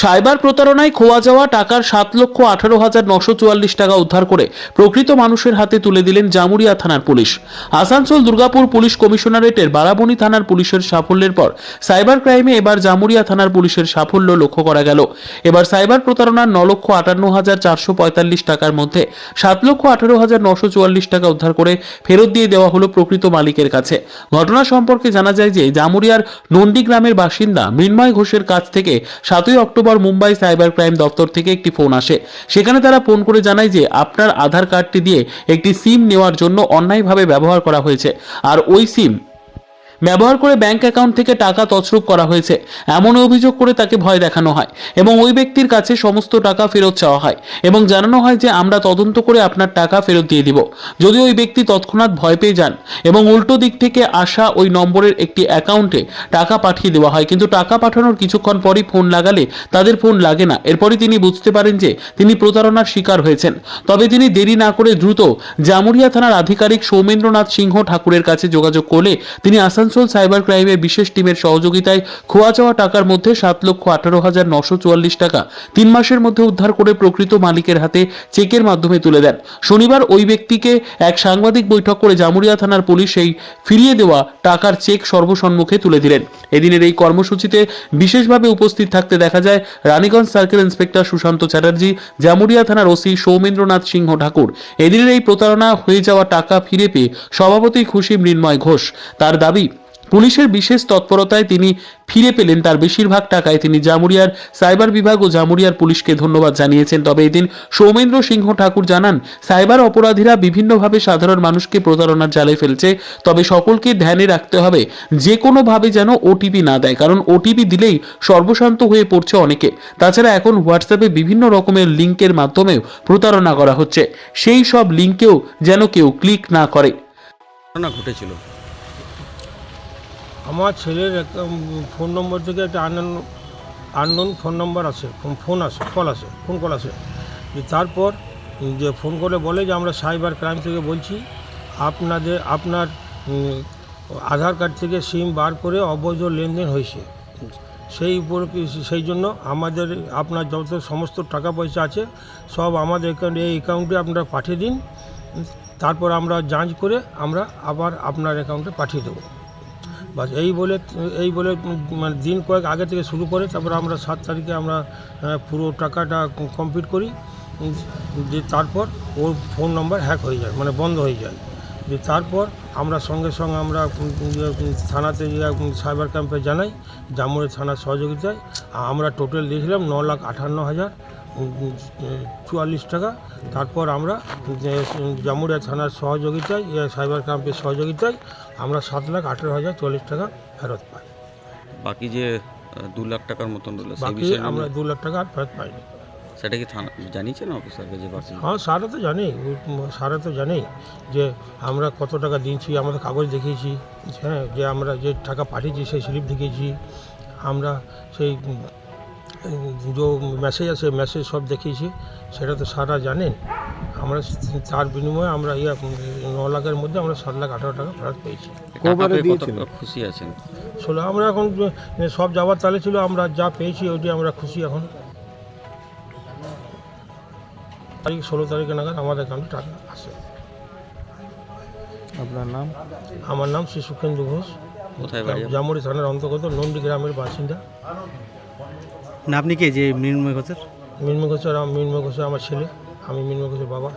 Cyber প্রতারণায় খোয়া যাওয়া টাকার সাত লক্ষ আঠারো হাজার নশো চুয়াল্লিশ টাকা উদ্ধার করে প্রকৃত মানুষের হাতে তুলে দিলেন জামুরিয়া থানার পুলিশ। আসানসোল দুর্গাপুর পুলিশ কমিশনারেটের বারাবণী থানার পুলিশের সাফল্যের পর সাইবার ক্রাইমে এবার জামুরিয়া থানার পুলিশের সাফল্য লক্ষ্য করা গেল। এবার সাইবার প্রতারণার ন লক্ষ আটান্ন হাজার চারশো পঁয়তাল্লিশ টাকার মধ্যে সাত লক্ষ আঠারো হাজার নশো চুয়াল্লিশ টাকা উদ্ধার করে ফেরত দিয়ে দেওয়া হলো প্রকৃত মালিকের কাছে। ঘটনা সম্পর্কে জানা যায় যে জামুরিয়ার নন্দী গ্রামের বাসিন্দা মৃন্ময় ঘোষের কাছ থেকে সাতই অক্টোবর মুম্বাই সাইবার ক্রাইম দপ্তর থেকে একটি ফোন আসে। সেখানে তারা ফোন করে জানায় যে, আপনার আধার কার্ডটি দিয়ে একটি সিম নেওয়ার জন্য অন্যায়ভাবে ব্যবহার করা হয়েছে। আর ওই সিম ব্যবহার করে ব্যাংক অ্যাকাউন্ট থেকে টাকা তছরূপ করা হয়েছে। এমন অভিযোগ করে তাকে ভয় দেখানো হয় এবং ওই ব্যক্তির কাছে সমস্ত টাকা ফেরত চাওয়া হয় এবং জানানো হয় যে আমরা তদন্ত করে আপনার টাকা ফেরত দিয়ে দিব। যদি ওই ব্যক্তি তৎক্ষণাৎ ভয় পেয়ে যান এবং উল্টো দিক থেকে আসা ওই নম্বরের একটি অ্যাকাউন্টে টাকা পাঠিয়ে দেওয়া হয়, কিন্তু টাকা পাঠানোর কিছুক্ষণ পরই ফোন লাগালে তাদের ফোন লাগে না। এরপরই তিনি বুঝতে পারেন যে তিনি প্রতারণার শিকার হয়েছেন। তবে তিনি দেরি না করে দ্রুত জামুরিয়া থানার আধিকারিক সৌমেন্দ্রনাথ সিংহ ঠাকুরের কাছে যোগাযোগ করলে তিনি আসানসোল সাইবার ক্রাইমের বিশেষ টিমের সহযোগিতায় খোয়া যাওয়া টাকার মধ্যে সাত লক্ষ আঠারো হাজার নশো চুয়াল্লিশ টাকা তিন মাসের মধ্যে উদ্ধার করে প্রকৃত মালিকের হাতে চেকের মাধ্যমে তুলে দেন। শনিবার ওই ব্যক্তিকে এক সাংবাদিক বৈঠক করে জামুরিয়া থানার পুলিশ এই ফিরিয়ে দেওয়া টাকার চেক সর্বসম্মুখে তুলে দিলেন। এদিনের এই কর্মসূচিতে বিশেষভাবে উপস্থিত থাকতে দেখা যায় রানীগঞ্জ সার্কেল ইন্সপেক্টর সুশান্ত চ্যাটার্জি, জামুরিয়া থানার ওসি সৌমেন্দ্রনাথ সিংহ ঠাকুর। এদিনের এই প্রতারণা হয়ে যাওয়া টাকা ফিরে পেয়ে সভাপতি খুশি মৃন্ময় ঘোষ। তার দাবি পুলিশের বিশেষ তৎপরতায় তিনি ফিরে পেলেন। তার বেশিরভাগ টাকায় তিনি জামুরিয়ার সাইবার বিভাগ ও জামুরিয়ার পুলিশকে ধন্যবাদ জানিয়েছেন। তবে এদিন সৌমেন্দ্র সিংহ ঠাকুর জানান, সাইবার অপরাধীরা বিভিন্নভাবে সাধারণ মানুষকে প্রতারণার জালে ফেলছে। তবে সকলকে ধ্যানে রাখতে হবে যে কোনোভাবে যেন ওটিপি না দেয়, কারণ ওটিপি দিলেই সর্বশান্ত হয়ে পড়ছে অনেকে। তাছাড়া এখন হোয়াটসঅ্যাপে বিভিন্ন রকমের লিঙ্কের মাধ্যমেও প্রতারণা করা হচ্ছে। সেই সব লিঙ্কেও যেন কেউ ক্লিক না করে। ঘটেছিল। আমার ছেলের ফোন নম্বর থেকে একটা আননোন আননোন ফোন নম্বর আছে, ফোন- আসে কল আসে ফোন কল যে তারপর যে ফোন করে বলে যে আমরা সাইবার ক্রাইম থেকে বলছি, আপনাদের, আপনার আধার কার্ড থেকে সিম বার করে অবৈধ লেনদেন হয়েছে। সেই উপর, সেই জন্য আমাদের, আপনার যত সমস্ত টাকা পয়সা আছে, সব আমাদের অ্যাকাউন্টে এই অ্যাকাউন্টে আপনারা পাঠিয়ে দিন। তারপর আমরা যাঞ্চ করে আমরা আবার আপনার অ্যাকাউন্টে পাঠিয়ে দেবো। বাস এই বলে এই বলে মানে দিন কয়েক আগে থেকে শুরু করে তারপর আমরা সাত তারিখে আমরা পুরো টাকাটা কমপ্লিট করি যে তারপর ওর ফোন নাম্বার হ্যাক হয়ে যায় মানে বন্ধ হয়ে যায়। যে তারপর আমরা সঙ্গে সঙ্গে আমরা ইয়ে, থানাতে সাইবার ক্যাম্পে জানাই জামুড়ি থানার সহযোগিতায় আমরা টোটাল দিয়েছিলাম ন লাখ আটান্ন হাজার চুয়াল্লিশ টাকা। তারপর আমরা জামুড়িয়া থানার সহযোগিতায় সাইবার ক্যাম্পের সহযোগিতায় আমরা সাত লাখ আঠেরো হাজার চল্লিশ টাকা ফেরত পাই। বাকি যে দু লাখ টাকার মতন রইল সেই বাকি বিষয়ে আমরা দু লাখ টাকা আর ফেরত পাইনি। সেটা কি থানা জানিয়েছেন অফিসারকে যে বাকি? হ্যাঁ সারা তো জানেই সারা তো জানেই যে আমরা কত টাকা দিয়েছি আমাদের কাগজ দেখিয়েছি হ্যাঁ যে আমরা যে টাকা পাঠিয়েছি সেই স্লিপ দেখিয়েছি আমরা সেই যে মেসেজ আছে মেসেজ সব দেখিয়েছি সেটা তো সারা জানেন। আমরা তার বিনিময়ে আমরা ইয়ে ন লাখের মধ্যে আমরা সাত লাখ আঠারো টাকা ফেরত পেয়েছি। খুশি আছেন? ষোলো আমরা এখন সব যাওয়ার তালে ছিল আমরা যা পেয়েছি ওইটি আমরা খুশি এখন। তারিখ ষোলো তারিখে নাগাদ আমাদের অ্যাকাউন্টে টাকা আসে। আপনার নাম? আমার নাম শ্রী সুখেন্দু ঘোষ। কোথায়? জামুড়ি থানার অন্তর্গত নন্দী গ্রামের বাসিন্দা। না, আপনি কে? যে মৃন্ময় ঘোষের? মৃন্ময় ঘোষের মৃন্ময় ঘোষের আমার ছেলে, আমি মৃন্ময় ঘোষের বাবা।